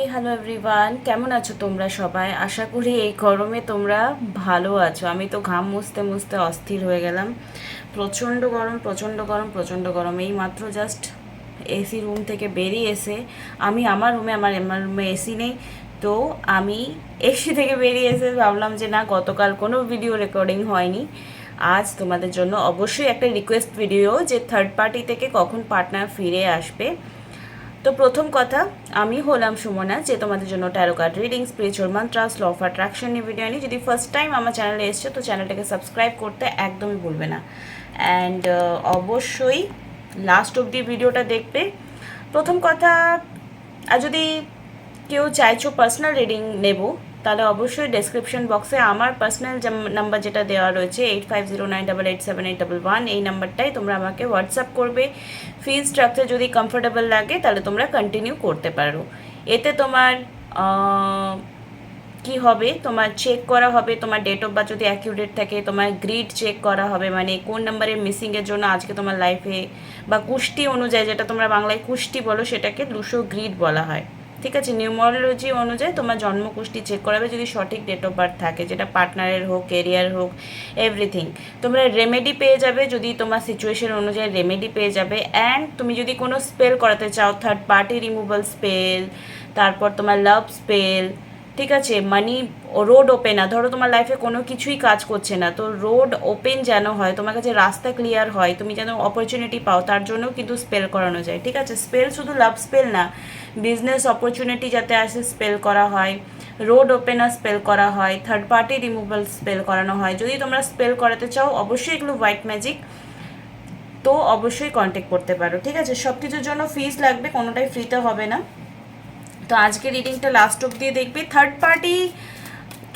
এই hello everyone কেমন আছো তোমরা সবাই? আশা করি এই গরমে তোমরা ভালো আছো। আমি তো ঘাম মুছতে মুছতে অস্থির হয়ে গেলাম। প্রচণ্ড গরম প্রচণ্ড গরম প্রচণ্ড গরম। এই মাত্র জাস্ট এসি রুম থেকে বেরিয়ে এসে আমি আমার রুমে আমার আমার রুমে এসি নেই। তো আমি এসি থেকে বেরিয়ে এসে ভাবলাম যে না, গতকাল কোনো ভিডিও রেকর্ডিং হয়নি। আজ তোমাদের জন্য অবশ্যই একটা রিকোয়েস্ট ভিডিও যে থার্ড পার্টি থেকে কখন পার্টনার ফিরে আসবে। তো প্রথম কথা, আমি হলাম সুমনা, যে তোমাদের জন্য tarot card reading spiritual mantras law of attraction নিয়ে ভিডিও আনি যদি ফার্স্ট টাইম আমার চ্যানেলে এসছো, তো চ্যানেলটাকে সাবস্ক্রাইব করতে একদমই ভুলবে না। অ্যান্ড অবশ্যই লাস্ট অবধি ভিডিওটা দেখবে। প্রথম কথা, আর যদি কেউ চাইছো পার্সোনাল রিডিং নেব তাহলে অবশ্যই ডেসক্রিপশন বক্সে আমার পার্সোনাল নাম্বার যেটা দেওয়া রয়েছে eight five zero nine double eight seven eight double one এই নাম্বারটাই তোমরা আমাকে হোয়াটসঅ্যাপ করবে। ফি স্ট্রাকচার যদি কমফোর্টেবল লাগে, তাহলে তোমরা কন্টিনিউ করতে পারো। এতে তোমার কি হবে? তোমার চেক করা হবে, তোমার ডেট অফ বার্থ যদি অ্যাকিউরেট থাকে, তোমার গ্রিড চেক করা হবে মানে কোন নাম্বারের মিসিংয়ের জন্য আজকে তোমার লাইফে বা কুষ্টি অনুযায়ী যেটা তোমরা বাংলায় কুষ্টি বলো, সেটাকে দুশো গ্রিড বলা হয়। ঠিক আছে নিউমোলজি অনুযায়ী তোমার জন্ম কুষ্টি চেক করাবে যদি সঠিক ডেট অফ বার্থ থাকে, যেটা পার্টনারের হোক কেরিয়ার হোক এভরিথিং তোমরা রেমেডি পেয়ে যাবে যদি তোমার সিচুয়েশন অনুযায়ী রেমেডি পেয়ে যাবে অ্যান্ড তুমি যদি কোনো স্পেল করাতে চাও থার্ড পার্টি রিমুভাল স্পেল তারপর তোমার লাভ স্পেল ঠিক আছে মানি রোড ওপেন ধরো তোমার লাইফে কোনো কিছুই কাজ করছে না, তো রোড ওপেন যেন হয়, তোমার কাছে রাস্তা ক্লিয়ার হয়, তুমি যেন অপরচুনিটি পাও, তার জন্যও কিন্তু স্পেল করানো যায়, ঠিক আছে? স্পেল শুধু লাভ স্পেল না বিজনেস অপরচুনিটি যাতে আসে স্পেল করা হয় রোড ওপেনার স্পেল করা হয় থার্ড পার্টি রিমুভাল স্পেল করানো হয়। যদি তোমরা স্পেল করাতে চাও, অবশ্যই এগুলো হোয়াইট ম্যাজিক তো অবশ্যই কন্ট্যাক্ট করতে পারো, ঠিক আছে? সব কিছুর জন্য ফিজ লাগবে, কোনোটাই ফ্রিতে হবে না। তো আজকে রিডিংটা লাস্ট অব দিয়ে দেখবে। থার্ড পার্টি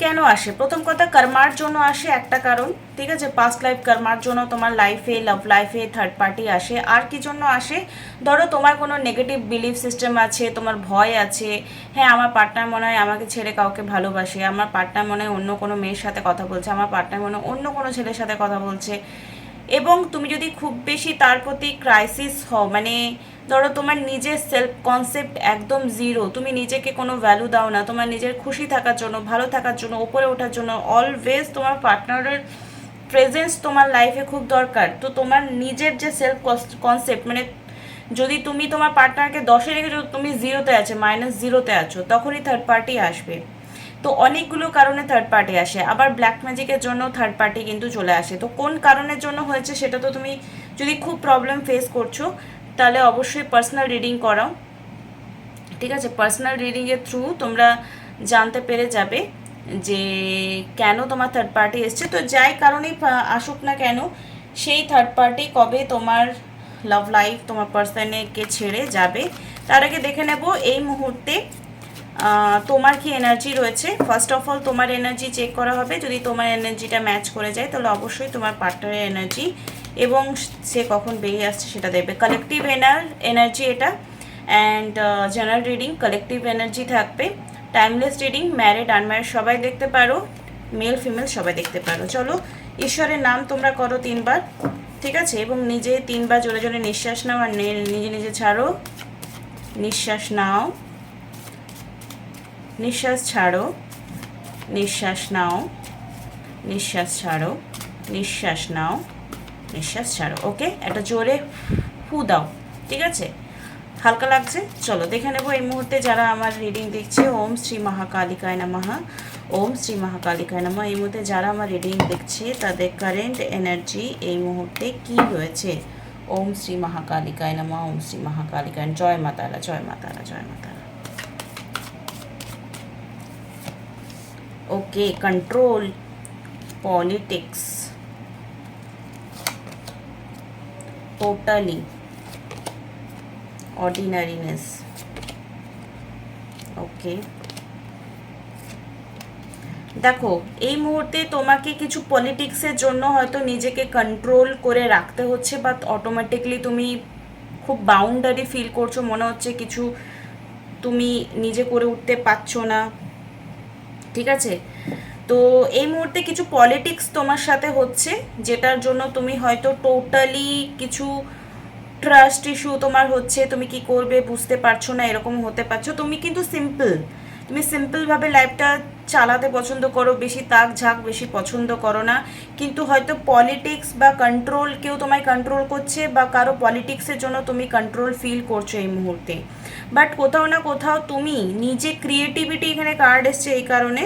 কেন আসে? প্রথম কথা, কর্মার জন্য আসে একটা কারণ, ঠিক আছে? পাস্ট লাইফ কর্মার জন্য তোমার লাইফে লাভ লাইফে থার্ড পার্টি আসে। আর কি জন্য আসে? ধরো, তোমার কোনো নেগেটিভ বিলিফ সিস্টেম আছে, তোমার ভয় আছে হ্যাঁ আমার পার্টনার মনে হয় আমাকে ছেড়ে কাউকে ভালোবাসে, আমার পার্টনার মনে হয় অন্য কোনো মেয়ের সাথে কথা বলছে, আমার পার্টনার মনে হয় অন্য কোনো ছেলের সাথে কথা বলছে। এবং তুমি যদি খুব বেশি তার প্রতি ক্রাইসিস হও মানে ধরো তোমার নিজের সেলফ কনসেপ্ট একদম জিরো তুমি নিজেকে কোনো ভ্যালু দাও না, তোমার নিজের খুশি থাকার জন্য, ভালো থাকার জন্য ওপরে ওঠার জন্য অলওয়েজ তোমার পার্টনারের প্রেজেন্স তোমার লাইফে খুব দরকার। তো তোমার নিজের যে সেলফ কনসেপ্ট মানে যদি তুমি তোমার পার্টনারকে দশে রেখেছো, তুমি জিরোতে আছে মাইনাস জিরোতে আছো, তখনই থার্ড পার্টি আসবে। তো অনেকগুলো কারণে থার্ড পার্টি আসে। আবার ব্ল্যাক ম্যাজিকের জন্য থার্ড পার্টি কিন্তু চলে আসে। তো কোন কারণের জন্য হয়েছে সেটা তো তুমি যদি খুব প্রবলেম ফেস করছ, তাহলে অবশ্যই পার্সোনাল রিডিং করাও। ঠিক আছে? পার্সোনাল রিডিংয়ের থ্রু তোমরা জানতে পেরে যাবে যে কেন তোমার থার্ড পার্টি এসছে। তো যাই কারণেই আসুক না কেন, সেই থার্ড পার্টি কবে তোমার লাভ লাইফ তোমার পার্সনকে ছেড়ে যাবে, তার আগে দেখে নেব এই মুহূর্তে তোমার কি এনার্জি রয়েছে? ফার্স্ট অফ অল তোমার এনার্জি চেক করা হবে। যদি তোমার এনার্জিটা ম্যাচ করে যায়, তাহলে অবশ্যই তোমার পার্টনারের এনার্জি এবং সে কখন বেরিয়ে আসছে সেটা দেখবে। কালেকটিভ এনার এনার্জি এটা। And general reading collective energy থাকবে। টাইমলেস রিডিং ম্যারিড আনম্যারিড সবাই দেখতে পারো। মেল ফিমেল সবাই দেখতে পারো। চলো, ঈশ্বরের নাম তোমরা করো তিনবার, ঠিক আছে? এবং নিজে তিনবার জোরে জোরে নিঃশ্বাস নাও আর নিজে নিজে ছাড়ো। নিঃশ্বাস নাও। নিঃশ্বাস ছাড়ো। নিঃশ্বাস নাও। নিঃশ্বাস ছাড়ো। নিঃশ্বাস নাও। নিঃশ্বাস ছাড়ো। ওকে একটা জোরে ফু দাও, ঠিক আছে? হালকা লাগছে? চলো, দেখে নেব এই মুহূর্তে যারা আমার রিডিং দেখছে, ওম শ্রী মহাকালিকায় নমঃ। ওম শ্রী মহাকালিকায় নামা। এই মুহূর্তে যারা আমার রিডিং দেখছে, তাদের কারেন্ট এনার্জি এই মুহূর্তে কি রয়েছে? ওম শ্রী মহাকালিকায় নামা। ওম শ্রী মহাকালিকায়। জয় মাতারা জয় মাতারা জয় মাতারা। Okay control politics totally. Ordinariness. Okay দেখো, এই মুহূর্তে তোমাকে কিছু পলিটিক্সের জন্য হয়তো নিজেকে কন্ট্রোল করে রাখতে হচ্ছে বা অটোমেটিকলি তুমি খুব বাউন্ডারি ফিল করছ, মনে হচ্ছে কিছু তুমি নিজে করে উঠতে পারছ না। ঠিক আছে? তো এই মুহূর্তে কিছু পলিটিক্স তোমার সাথে হচ্ছে, যেটার জন্য তুমি হয়তো টোটালি কিছু ট্রাস্ট ইস্যু তোমার হচ্ছে, তুমি কি করবে বুঝতে পারছ না, এরকম হতে পারছ। তুমি কিন্তু সিম্পল তুমি সিম্পলভাবে লাইফটা চালাতে পছন্দ করো, বেশি তাক ঝাঁক, বেশি পছন্দ করো না। কিন্তু হয়তো পলিটিক্স বা কন্ট্রোল কেউ তোমায় কন্ট্রোল করছে বা কারও পলিটিক্সের জন্য তুমি কন্ট্রোল ফিল করছ এই মুহূর্তে। বাট কোথাও না কোথাও তুমি নিজে ক্রিয়েটিভিটি এখানে কার্ড এসছে এই কারণে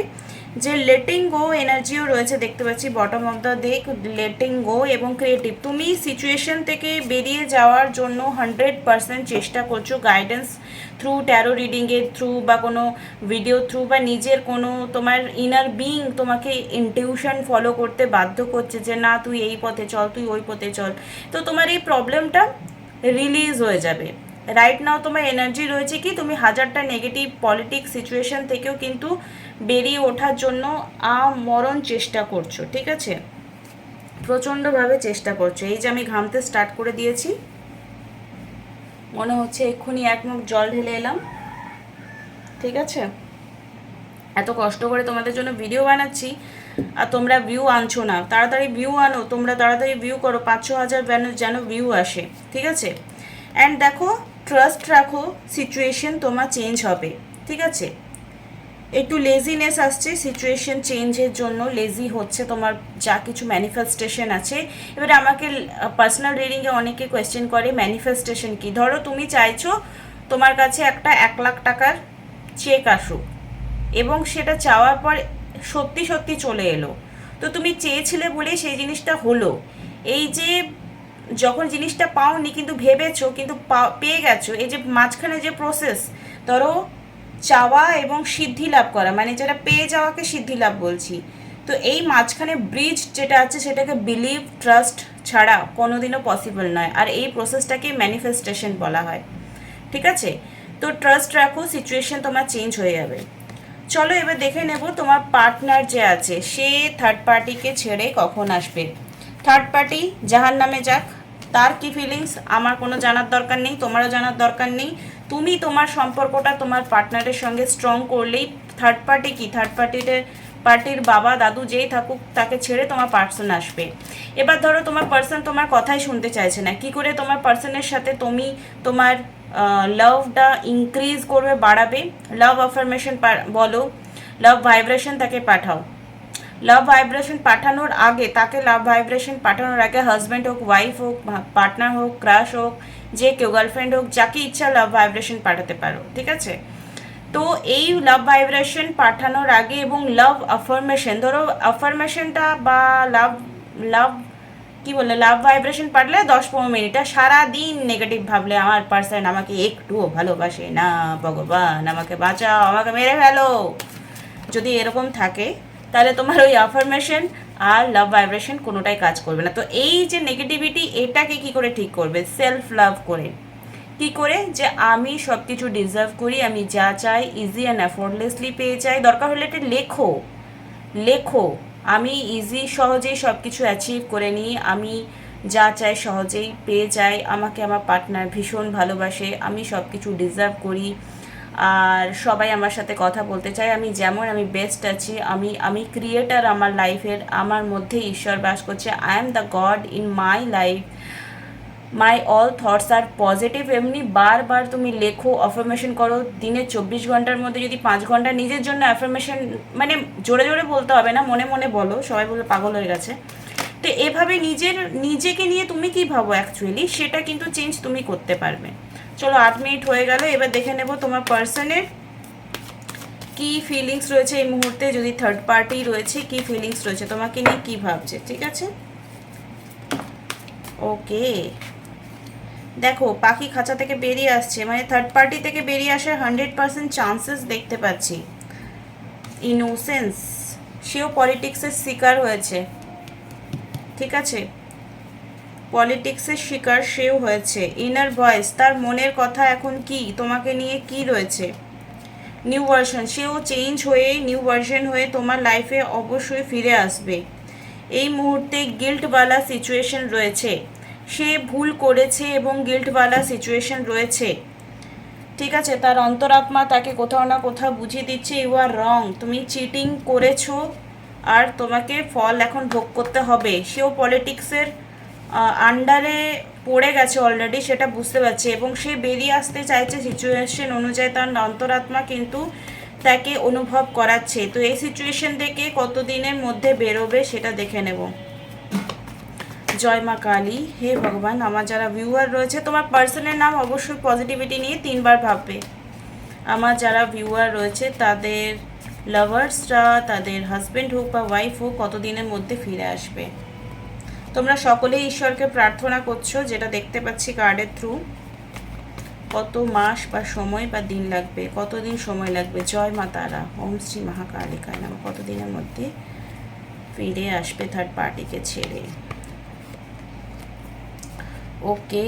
যে লেটিং গো এনার্জিও রয়েছে, দেখতে পাচ্ছি bottom of the deck letting go এবং ক্রিয়েটিভ তুমি সিচুয়েশন থেকে বেরিয়ে যাওয়ার জন্য হান্ড্রেড পারসেন্ট চেষ্টা করছ গাইডেন্স থ্রু ট্যারো রিডিংয়ের থ্রু বা কোনো ভিডিও থ্রু বা নিজের কোনো তোমার ইনার বিং তোমাকে ইনটিউশন ফলো করতে বাধ্য করছে যে না, তুই এই পথে চল, তুই ওই পথে চল। তো তোমার এই প্রবলেমটা রিলিজ হয়ে যাবে। রাইট নাও তোমার এনার্জি রয়েছে কি, তুমি হাজারটা নেগেটিভ পলিটিক্স সিচুয়েশন থেকেও কিন্তু বেরিয়ে ওঠার জন্য আমরণ চেষ্টা করছ, ঠিক আছে? প্রচণ্ডভাবে চেষ্টা করছ। এই যে আমি ঘামতে স্টার্ট করে দিয়েছি। মনে হচ্ছে এক্ষুনি এক মুখ জল ঢেলে এলাম। ঠিক আছে? এত কষ্ট করে তোমাদের জন্য ভিডিও বানাচ্ছি, আর তোমরা ভিউ আনছো না। তাড়াতাড়ি ভিউ আনো, তোমরা তাড়াতাড়ি ভিউ করো। পাঁচ ছ হাজার যেন যেন ভিউ আসে, ঠিক আছে? অ্যান্ড দেখো ট্রাস্ট রাখো সিচুয়েশন তোমার চেঞ্জ হবে, ঠিক আছে? একটু লেজিনেস আসছে সিচুয়েশন চেঞ্জের জন্য লেজি হচ্ছে তোমার যা কিছু ম্যানিফেস্টেশন আছে। এবারে আমাকে পার্সোনাল রিডিংয়ে অনেকে কোয়েশ্চেন করে ম্যানিফেস্টেশন কি? ধরো তুমি চাইছো তোমার কাছে একটা এক লাখ টাকার চেক আসুক, এবং সেটা চাওয়ার পর সত্যি সত্যি চলে এলো। তো তুমি চেয়েছিলে বলেই সেই জিনিসটা হলো। এই যে যখন জিনিসটা পাওনি, কিন্তু ভেবেছো, কিন্তু পেয়ে গেছো, এই যে মাঝখানে যে প্রসেস ধরো চাওয়া এবং সিদ্ধি লাভ করা মানে যেটা পেয়ে যাওয়াকে সিদ্ধি লাভ বলছি, তো এই মাঝখানে ব্রিজ যেটা আছে, সেটাকে বিলিভ ট্রাস্ট ছাড়া কোনোদিনও পসিবল নয়, আর এই প্রসেসটাকে ম্যানিফেস্টেশন বলা হয়, ঠিক আছে? তো ট্রাস্ট রাখো সিচুয়েশন তোমার চেঞ্জ হয়ে যাবে। চলো এবার দেখে নেব তোমার পার্টনার যে আছে, সে থার্ড পার্টিকে ছেড়ে কখন আসবে? থার্ড পার্টি যাহার নামে যাক। তার কি ফিলিংস আমার কোনো জানার দরকার নেই, তোমারও জানার দরকার নেই। তুমি তোমার সম্পর্কটা তোমার পার্টনারের সঙ্গে স্ট্রং করলেই থার্ড পার্টি কি? থার্ড পার্টিতে পার্টির বাবা, দাদু যেই থাকুক, তাকে ছেড়ে তোমার পার্সন আসবে। এবার ধরো তোমার পার্সন তোমার কথাই শুনতে চাইছে না। কি করে তোমার পার্সনের সাথে তুমি তোমার লাভটা ইনক্রিজ করবে, বাড়াবে? লাভ অফার্মেশন বলো। লাভ ভাইব্রেশন তাকে পাঠাও। লাভ ভাইব্রেশন পাঠানোর আগে, তাকে লাভ ভাইব্রেশন পাঠানোর আগে হাজব্যান্ড হোক ওয়াইফ হোক পার্টনার হোক ক্রাশ হোক, যে কেউ গার্লফ্রেন্ড হোক, যাকে ইচ্ছা লাভ ভাইব্রেশন পাঠাতে পারো, ঠিক আছে? তো এই লাভ ভাইব্রেশন পাঠানোর আগে এবং লাভ অফার্মেশন ধরো অফার্মেশনটা বা লাভ লাভ কি বলে লাভ ভাইব্রেশন পাঠলে দশ পনেরো মিনিট সারাদিন নেগেটিভ ভাবলে আমার পার্সন আমাকে একটুও ভালোবাসে না, ভগবান আমাকে বাঁচাও, আমাকে মেরে ফেলো। যদি এরকম থাকে তাহলে তোমার ওই অ্যাফার্মেশন আর লাভ ভাইব্রেশন কোনোটাই কাজ করবে না। তো এই যে নেগেটিভিটি এটাকে কি করে ঠিক করবে? সেলফ লাভ করে। কি করে? যে আমি সব কিছু ডিজার্ভ করি, আমি যা চাই ইজি অ্যান্ড অ্যাফোর্ডলেসলি পেয়ে চাই দরকার হলে এটা লেখো। লেখো। আমি ইজি সহজেই সব কিছু অ্যাচিভ করে নিই। আমি যা চাই সহজেই পেয়ে যাই। আমাকে আমার পার্টনার ভীষণ ভালোবাসে। আমি সব কিছু ডিজার্ভ করি। আর সবাই আমার সাথে কথা বলতে চায়। আমি যেমন আমি বেস্ট আছি, আমি আমি ক্রিয়েটার আমার লাইফের আমার মধ্যে ঈশ্বর বাস করছে। I am the God in my life my all thoughts are positive এমনি বারবার তুমি লেখো অ্যাফার্মেশন করো, দিনে চব্বিশ ঘণ্টার মধ্যে যদি পাঁচ ঘণ্টা নিজের জন্য অ্যাফার্মেশন মানে জোরে জোরে বলতে হবে না, মনে মনে বলো, সবাই বলে পাগল হয়ে গেছে। তো এভাবে নিজের, নিজেকে নিয়ে তুমি কি ভাবো অ্যাকচুয়ালি সেটা কিন্তু চেঞ্জ তুমি করতে পারবে। চলো আট মিনিট হয়ে গেল, এবার দেখে নেব তোমার পার্সনের কি ফিলিংস রয়েছে এই মুহূর্তে, যদি থার্ড পার্টি রয়েছে, কি ফিলিংস রয়েছে? তোমাকে নিয়ে কি ভাবছে, ঠিক আছে? ওকে দেখো, পাখি খাঁচা থেকে বেরিয়ে আসছে মানে থার্ড পার্টি থেকে বেরিয়ে আসার হান্ড্রেড পার্সেন্ট চান্সেস দেখতে পাচ্ছি। ইনোসেন্স সেও পলিটিক্সের শিকার হয়েছে। ঠিক আছে? পলিটিক্সের শিকার সেও হয়েছে। ইনার ভয়েস, তার মনের কথা এখন কি? তোমাকে নিয়ে কি রয়েছে? নিউ ভার্সন, সেও চেঞ্জ হয়ে নিউ ভার্সন হয়ে তোমার লাইফে অবশ্যই ফিরে আসবে। এই মুহূর্তে গিল্টওয়ালা সিচুয়েশন রয়েছে। সে ভুল করেছে এবং গিল্টওয়ালা সিচুয়েশন রয়েছে। ঠিক আছে, তার অন্তরাত্মা তাকে কোথাও না কোথাও বুঝিয়ে দিচ্ছে ইউ আর রং তুমি চিটিং করেছ, আর তোমাকে ফল এখন ভোগ করতে হবে। সেও পলিটিক্সের আন্ডারে পড়ে গেছে অলরেডি সেটা বুঝতে পারছে। এবং সে বেরিয়ে আসতে চাইছে সিচুয়েশন অনুযায়ী তার অন্তরাত্মা কিন্তু তাকে অনুভব করাচ্ছে। তো এই সিচুয়েশন থেকে কতদিনের মধ্যে বেরোবে সেটা দেখে নেব। জয় মা কালী, হে ভগবান, আমার যারা ভিউয়ার রয়েছে, তোমার পার্সনের নাম অবশ্যই পজিটিভিটি নিয়ে তিনবার ভাববে। আমার যারা ভিউয়ার রয়েছে, তাদের লাভার্সরা তাদের হাজব্যান্ড হোক বা ওয়াইফ হোক, কতদিনের মধ্যে ফিরে আসবে? তোমরা সকলেই ঈশ্বরকে প্রার্থনা করছ, যেটা দেখতে পাচ্ছি কার্ডের থ্রু কত মাস বা সময় বা দিন লাগবে, কতদিন সময় লাগবে? জয় মা তারা, ওম শ্রী মহাকালিকায় নাম। কতদিনের মধ্যে ফিরে আসবে থার্ড পার্টিকে ছেড়ে? ওকে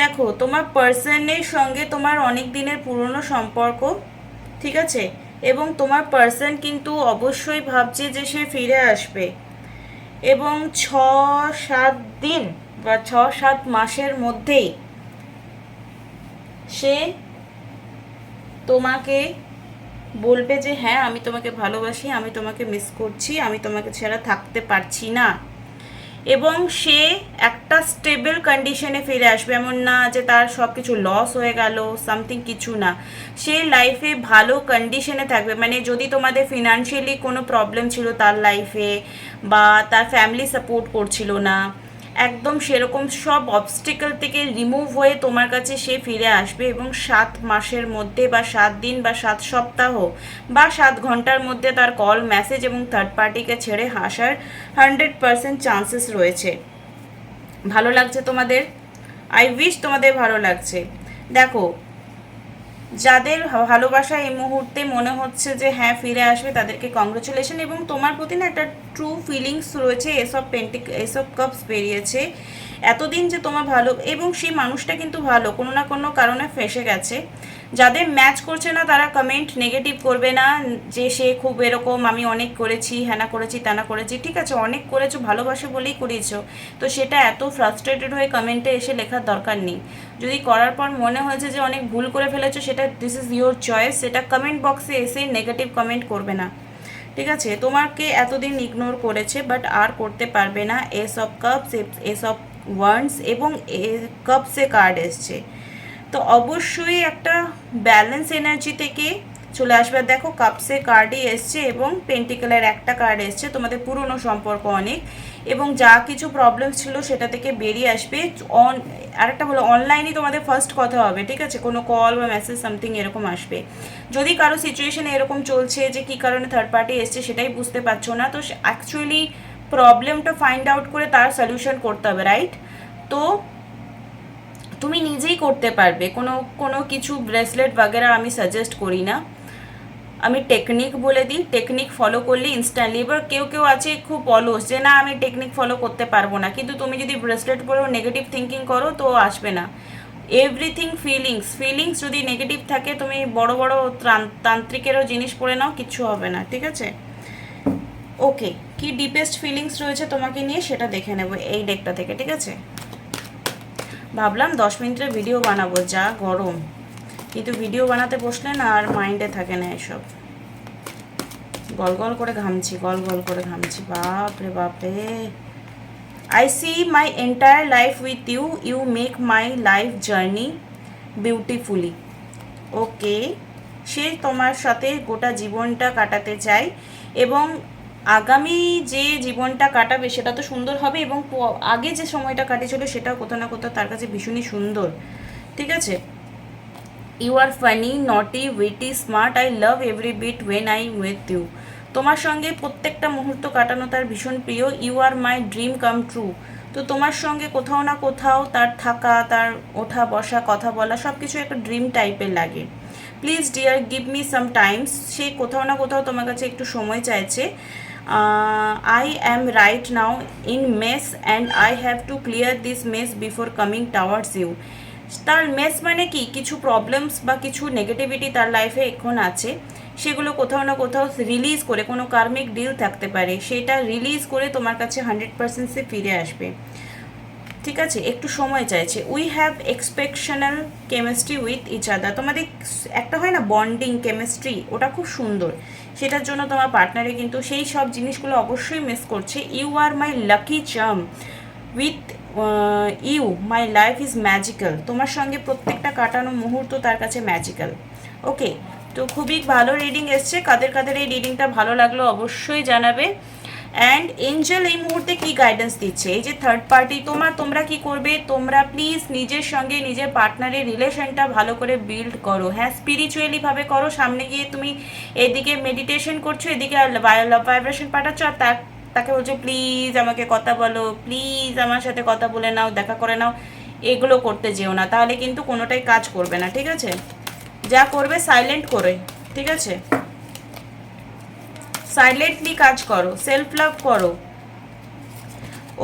দেখো, তোমার পার্সনের সঙ্গে তোমার অনেক দিনের পুরনো সম্পর্ক, ঠিক আছে? এবং তোমার পার্সন কিন্তু অবশ্যই ভাবছে যে সে ফিরে আসবে। এবং ছ সাত দিন বা ছ সাত মাসের মধ্যেই সে তোমাকে বলবে যে হ্যাঁ আমি তোমাকে ভালোবাসি, আমি তোমাকে মিস করছি, আমি তোমাকে ছাড়া থাকতে পারছি না। এবং সে একটা স্টেবল কন্ডিশনে ফিরে আসবে। এমন না যে তার সব কিছু লস হয়ে গেল সামথিং কিছু না। সে লাইফে ভালো কন্ডিশনে থাকবে। মানে যদি তোমাদের ফিনান্সিয়ালি কোনো প্রবলেম ছিল তার লাইফে বা তার ফ্যামিলি সাপোর্ট করছিল না একদম সেরকম সব অবস্টিকল থেকে রিমুভ হয়ে তোমার কাছে সে ফিরে আসবে এবং সাত মাসের মধ্যে বা সাত দিন বা সাত সপ্তাহ বা সাত ঘণ্টার মধ্যে তার কল মেসেজ এবং থার্ড পার্টিকে ছেড়ে হাসার হান্ড্রেড পারসেন্ট চান্সেস রয়েছে। ভালো লাগছে তোমাদের? আই উইশ তোমাদের ভালো লাগছে। দেখো যাদের ভালোবাসা এই মুহূর্তে মনে হচ্ছে যে হ্যাঁ ফিরে আসবে, তাদেরকে কংগ্রেচুলেশন এবং তোমার প্রতি না একটা ট্রু ফিলিংস রয়েছে এসব পেন্টিক এসব কাপস বেরিয়েছে। এতদিন যে তোমার ভালো এবং সেই মানুষটা কিন্তু ভালো, কোনো না কোনো কারণে ফেসে গেছে। যাদের ম্যাচ করছে না, তারা কমেন্ট নেগেটিভ করবে না, যে সে খুব এরকম, আমি অনেক করেছি হ্যানা করেছি, তানা করেছি, ঠিক আছে, অনেক করেছ, ভালোবাসে বলেই করেছ তো সেটা এত ফ্রাস্ট্রেটেড হয়ে কমেন্টে এসে লেখার দরকার নেই। যদি করার পর মনে হয়েছে যে অনেক ভুল করে ফেলেছো, সেটা দিস ইজ ইয়োর চয়েস সেটা কমেন্ট বক্সে এসে নেগেটিভ কমেন্ট করবে না। ঠিক আছে, তোমাকে এতদিন ইগনোর করেছে বাট আর করতে পারবে না। Ace of cups ace of wands এবং এ কাপসে কার্ড এসছে। তো অবশ্যই একটা ব্যালেন্স এনার্জি থেকে চলে আসবে। দেখো কাপসে কার্ডই এসছে এবং পেন্টিকেলের একটা কার্ড এসছে, তোমাদের পুরনো সম্পর্ক অনেক। এবং যা কিছু প্রবলেম ছিল সেটা থেকে বেরিয়ে আসবে। অন আরেকটা বলো অনলাইনে তোমাদের ফার্স্ট কথা হবে, ঠিক আছে? কোনো কল বা মেসেজ সামথিং এরকম আসবে। যদি কারও সিচুয়েশনে এরকম চলছে যে কী কারণে থার্ড পার্টি এসছে সেটাই বুঝতে পারছ না, তো অ্যাকচুয়ালি প্রবলেমটা ফাইন্ড আউট করে তার সলিউশন করতে হবে রাইট তো তুমি নিজেই করতে পারবে। কোনো কোনো কিছু ব্রেসলেট বাগেরা আমি সাজেস্ট করি না। আমি টেকনিক বলে দিই টেকনিক ফলো করলে ইনস্ট্যান্টলি এবার কেউ কেউ আছে খুব অলস যে, না, আমি টেকনিক ফলো করতে পারব না। কিন্তু তুমি যদি ব্রেসলেট পরেও নেগেটিভ থিঙ্কিং করো, তো আসবে না। এভরিথিং ফিলিংস ফিলিংস যদি নেগেটিভ থাকে, তুমি বড় বড় তান্ত্রিকেরও জিনিস পরে নাও, কিচ্ছু হবে না, ঠিক আছে? ওকে কি ডিপেস্ট ফিলিংস রয়েছে তোমাকে নিয়ে সেটা দেখে নেব এই ডেকটা থেকে, ঠিক আছে? ভাবলাম দশ মিনিটের ভিডিও বানাবো, যা গরম। কিন্তু ভিডিও বানাতে বসলে না আর মাইন্ডে থাকে না এসব। গল গল করে ঘামছি, গল গল করে ঘামছি। বাপরে বাপরে। I see my entire life with you you make my life journey beautifully okay সে তোমার সাথে গোটা জীবনটা কাটাতে চায় এবং আগামী যে জীবনটা কাটাবে সেটা তো সুন্দর হবে এবং আগে যে সময়টা কাটিয়েছিল সেটাও কোথাও না কোথাও তার কাছে ভীষণই সুন্দর। ঠিক আছে? You are funny naughty witty smart I love every bit when I with you তোমার সঙ্গে প্রত্যেকটা মুহূর্ত কাটানো তার ভীষণ প্রিয়। You are my dream come true তো তোমার সঙ্গে কোথাও না কোথাও তার থাকা, তার ওঠা, বসা, কথা বলা সব কিছু একটা ড্রিম টাইপের লাগে। Please dear give me some times সে কোথাও না কোথাও তোমার কাছে একটু সময় চাইছে। I am right now in mess and I have to clear this mess before coming towards you তার মেস মানে কি? কিছু প্রবলেমস বা কিছু নেগেটিভিটি তার লাইফে এখন আছে। সেগুলো কোথাও না কোথাও রিলিজ করে কোনো কার্মিক ডিল থাকতে পারে। সেটা রিলিজ করে তোমার কাছে হান্ড্রেড পার্সেন্ট সে ফিরে আসবে। ঠিক আছে? একটু সময় চাইছে। We have exceptional chemistry with each other তোমাদের একটা হয় না বন্ডিং কেমিস্ট্রি ওটা খুব সুন্দর। সেটার জন্য তোমার পার্টনারে কিন্তু সেই সব জিনিসগুলো অবশ্যই মিস করছে। You are my lucky charm with you my life is magical তোমার সঙ্গে প্রত্যেকটা কাটানো মুহূর্ত তার কাছে ম্যাজিক্যাল ওকে তো খুবই ভালো রিডিং এসছে। কাদের কাদের এই রিডিংটা ভালো লাগল অবশ্যই জানাবে। অ্যান্ড এঞ্জেল এই মুহূর্তে কি গাইডেন্স দিচ্ছে? এই যে থার্ড পার্টি তোমার তোমরা কি করবে? তোমরা প্লিজ নিজের সঙ্গে নিজের পার্টনারের রিলেশনটা ভালো করে বিল্ড করো। হ্যাঁ স্পিরিচুয়ালি ভাবে করো। সামনে গিয়ে তুমি এদিকে মেডিটেশন করছ, এদিকে ভাইব্রেশন পাঠাচ্ছ, আর তার তাকে বলছো প্লিজ আমাকে কথা বলো প্লিজ আমার সাথে কথা বলে নাও, দেখা করে নাও। এগুলো করতে যেও না, তাহলে কিন্তু কোনোটাই কাজ করবে না, ঠিক আছে? যা করবে সাইলেন্ট করে, ঠিক আছে? সাইলেন্টলি কাজ করো সেলফ লাভ করো।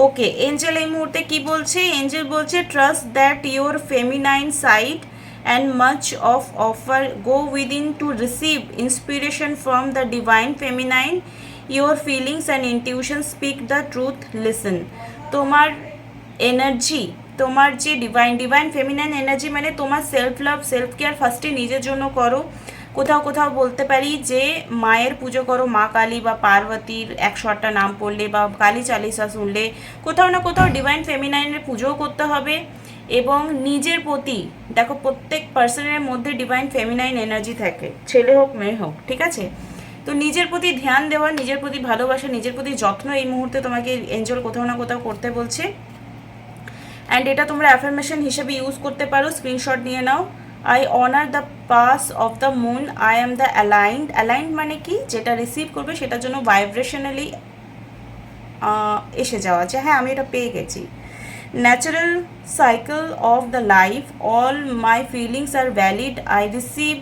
ওকে এঞ্জেল এই মুহূর্তে কি বলছে? এঞ্জেল বলছে trust that your feminine side and much of offer go within to receive inspiration from the divine feminine your feelings and intuition speak the truth listen তোমার energy তোমার যে divine divine feminine energy মানে তোমার self love self care ফার্স্টে নিজের জন্য করো। কোথাও কোথাও বলতে পারি যে মায়ের পুজো করো, মা কালী বা পার্বতীর একশো আটটা নাম পড়লে বা কালী চালিসা শুনলে কোথাও না কোথাও ডিভাইন ফেমিনাইনের পুজোও করতে হবে এবং নিজের প্রতি, দেখো প্রত্যেক পার্সনের মধ্যে ডিভাইন ফেমিনাইন এনার্জি থাকে, ছেলে হোক, মেয়ে হোক, ঠিক আছে? তো নিজের প্রতি ধ্যান দেওয়া, নিজের প্রতি ভালোবাসা, নিজের প্রতি যত্ন এই মুহূর্তে তোমাকে এনজল কোথাও না কোথাও করতে বলছে। অ্যান্ড এটা তোমরা অ্যাফার্মেশন হিসেবে ইউজ করতে পারো স্ক্রিনশট নিয়ে নাও। I honour the pass of the moon I am the aligned aligned মানে কি? যেটা রিসিভ করবে সেটার জন্য ভাইব্রেশনালি এসে যাওয়া যে হ্যাঁ আমি এটা পেয়ে গেছি। Natural cycle of the life all my feelings are valid I receive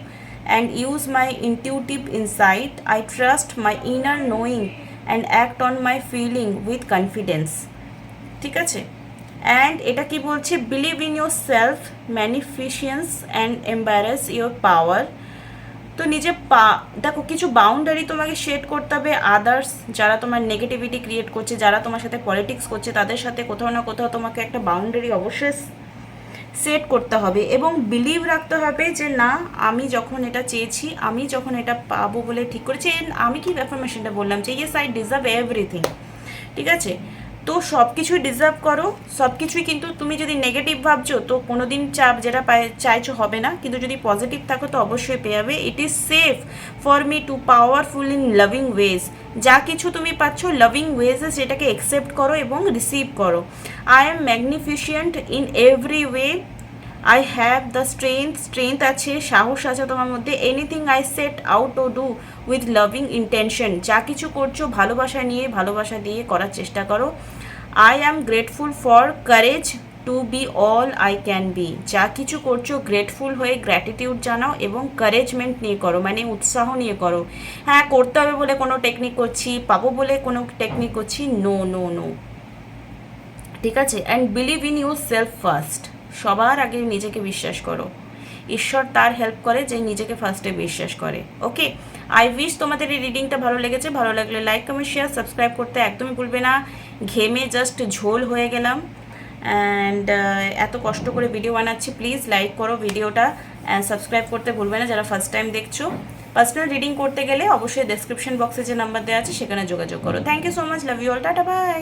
and use my intuitive insight I trust my inner knowing and act on my feeling with confidence ঠিক আছে? অ্যান্ড এটা কি বলছে? Believe in your self magnificence and embrace your power তো নিজে পা, দেখো, কিছু বাউন্ডারি তোমাকে সেট করতে হবে। আদার্স যারা তোমার নেগেটিভিটি ক্রিয়েট করছে, যারা তোমার সাথে পলিটিক্স করছে, তাদের সাথে কোথাও না কোথাও তোমাকে একটা বাউন্ডারি অবশ্যই সেট করতে হবে। এবং বিলিভ রাখতে হবে যে, না, আমি যখন এটা চেয়েছি, আমি যখন এটা পাবো বলে ঠিক করেছি। আমি কি অ্যাফরমেশনটা বললাম? যে ইয়েস আই ডিজার্ভ এভরিথিং ঠিক আছে? তো সব কিছুই ডিজার্ভ করো। সব কিছুই কিন্তু তুমি যদি নেগেটিভ ভাবছ, তো কোনো দিন চাপ যেটা চাইছো হবে না। কিন্তু যদি পজিটিভ থাকো, তো অবশ্যই পেয়ে যাবে। It is safe for me to powerful in loving ways যা কিছু তুমি পাচ্ছ লাভিং ওয়েজে সেটাকে অ্যাকসেপ্ট করো এবং রিসিভ করো। I am magnificent in every way I have the strength strength আছে, সাহস আছে তোমার মধ্যে anything I set out to do with loving intention যা কিছু করছ ভালোবাসা নিয়ে, ভালোবাসা দিয়ে করার চেষ্টা করো। I am grateful for courage to be all I can be যা কিছু করছ গ্রেটফুল হয়ে গ্র্যাটিটিউড জানাও এবং কারেজমেন্ট নিয়ে করো মানে উৎসাহ নিয়ে করো। হ্যাঁ করতে হবে বলে কোনো টেকনিক করছি, পাবো বলে কোনো টেকনিক করছি নো নো নো ঠিক আছে? And believe in your self first সবার আগে নিজেকে বিশ্বাস করো। ঈশ্বর তার হেল্প করে যে নিজেকে ফার্স্টে বিশ্বাস করে। ওকে আই উইশ তোমাদের এই রিডিংটা ভালো লেগেছে। ভালো লাগলে লাইক কমেন্ট শেয়ার সাবস্ক্রাইব করতে একদমই ভুলবে না। ঘেমে জাস্ট ঝোল হয়ে গেলাম। অ্যান্ড এত কষ্ট করে ভিডিও বানাচ্ছি। প্লিজ লাইক করো ভিডিওটা অ্যান্ড সাবস্ক্রাইব করতে ভুলবে না যারা ফার্স্ট টাইম দেখছ। পার্সোনাল রিডিং করতে গেলে অবশ্যই ডেসক্রিপশন বক্সে যে নাম্বার দেওয়া আছে, সেখানে যোগাযোগ করো। Thank you so much love you all tata bye